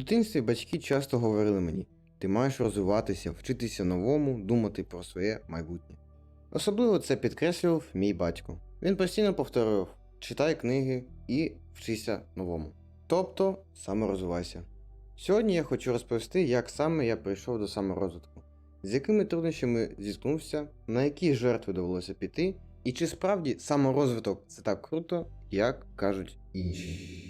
дитинстві батьки часто говорили мені: ти маєш розвиватися, вчитися новому, думати про своє майбутнє. Особливо це підкреслював мій батько. Він постійно повторював: читай книги і вчися новому. Тобто саморозвивайся. Сьогодні я хочу розповісти, як саме я прийшов до саморозвитку, з якими труднощами зіткнувся, на які жертви довелося піти, і чи справді саморозвиток це так круто, як кажуть інші.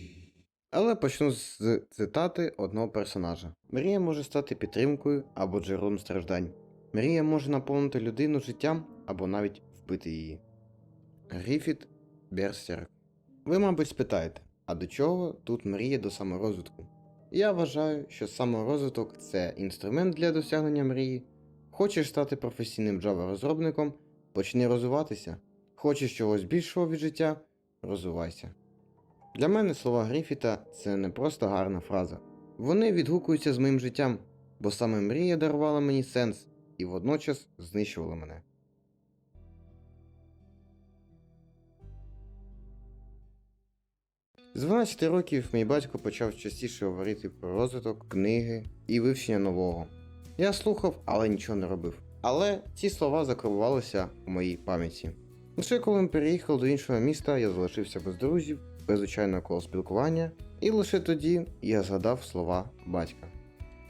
Але почну з цитати одного персонажа: Мрія може стати підтримкою або джерелом страждань. Мрія може наповнити людину життям або навіть вбити її. Гріфіт Берсерк. Ви, мабуть, спитаєте, а до чого тут мрія до саморозвитку? Я вважаю, що саморозвиток це інструмент для досягнення мрії. Хочеш стати професійним Java розробником, почни розвиватися. Хочеш чогось більшого від життя, розвивайся. Для мене слова Гріфіта це не просто гарна фраза. Вони відгукуються з моїм життям, бо саме мрія дарувала мені сенс і водночас знищувала мене. З 12 років мій батько почав частіше говорити про розвиток, книги і вивчення нового. Я слухав, але нічого не робив. Але ці слова закарбувалися у моїй пам'яті. Лише коли ми переїхали до іншого міста, я залишився без друзів, без звичайного коло спілкування, і лише тоді я згадав слова батька.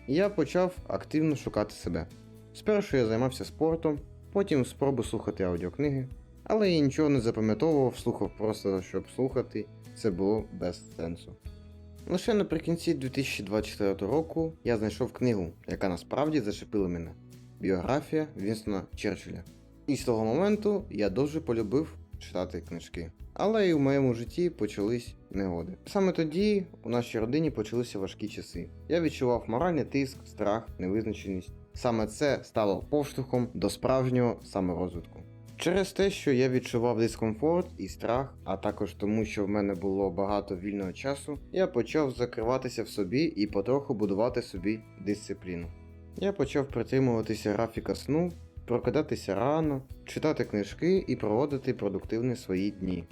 Я почав активно шукати себе. Спершу я займався спортом, потім спробу слухати аудіокниги, але я нічого не запам'ятовував, слухав просто щоб слухати, це було без сенсу. Лише наприкінці 2024 року я знайшов книгу, яка насправді зачепила мене біографія Вінстона Черчилля. І з того моменту я дуже полюбив читати книжки. Але і в моєму житті почались негоди. Саме тоді у нашій родині почалися важкі часи. Я відчував моральний тиск, страх, невизначеність. Саме це стало поштовхом до справжнього саморозвитку. Через те, що я відчував дискомфорт і страх, а також тому, що в мене було багато вільного часу, я почав закриватися в собі і потроху будувати собі дисципліну. Я почав притримуватися графіка сну, прокидатися рано, читати книжки і проводити продуктивні свої дні.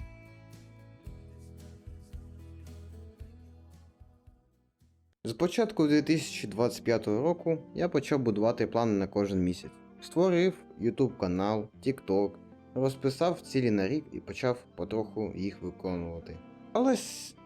З початку 2025 року я почав будувати плани на кожен місяць. Створив YouTube канал, TikTok, розписав цілі на рік і почав потроху їх виконувати. Але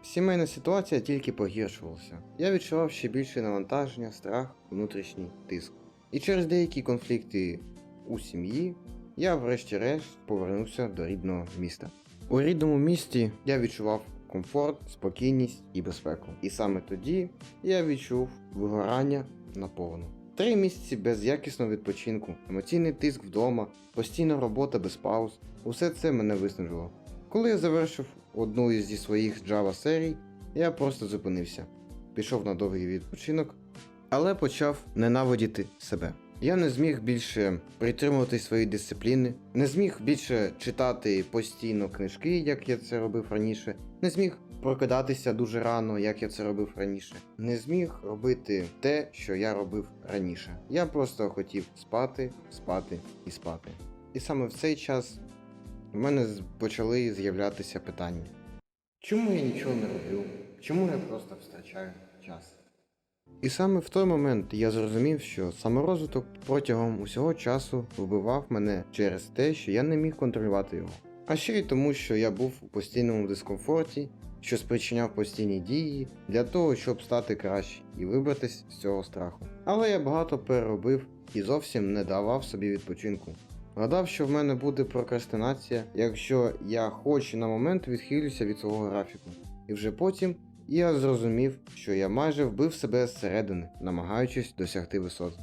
сімейна ситуація тільки погіршувалася. Я відчував ще більше навантаження, страх, внутрішній тиск. І через деякі конфлікти у сім'ї я врешті-решт повернувся до рідного міста. У рідному місті я відчував комфорт, спокійність і безпеку. І саме тоді я відчув вигорання наповну. Три місяці без якісного відпочинку, емоційний тиск вдома, постійна робота без пауз. Усе це мене виснажило. Коли я завершив одну із зі своїх Java серій, я просто зупинився, пішов на довгий відпочинок, але почав ненавидіти себе. Я не зміг більше притримувати свої дисципліни, не зміг більше читати постійно книжки, як я це робив раніше, не зміг прокидатися дуже рано, як я це робив раніше, не зміг робити те, що я робив раніше. Я просто хотів спати, спати і спати. І саме в цей час в мене почали з'являтися питання. Чому я нічого не роблю? Чому я просто втрачаю час? І саме в той момент я зрозумів, що саморозвиток протягом усього часу вбивав мене через те, що я не міг контролювати його. А ще й тому, що я був у постійному дискомфорті, що спричиняв постійні дії для того, щоб стати краще і вибратись з цього страху. Але я багато переробив і зовсім не давав собі відпочинку. Гадав, що в мене буде прокрастинація, якщо я хоч на момент відхилюся від свого графіку. І вже потім я зрозумів, що я майже вбив себе зсередини, намагаючись досягти висот.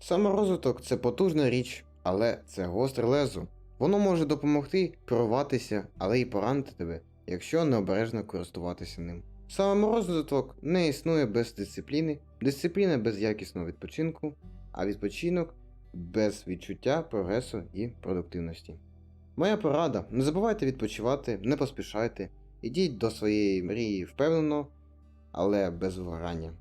Саморозвиток це потужна річ, але це гостре лезо. Воно може допомогти керуватися, але й поранити тебе, якщо необережно користуватися ним. Саморозвиток не існує без дисципліни, дисципліна без якісного відпочинку, а відпочинок без відчуття прогресу і продуктивності. Моя порада: не забувайте відпочивати, не поспішайте, ідіть до своєї мрії впевнено, але без вигорання.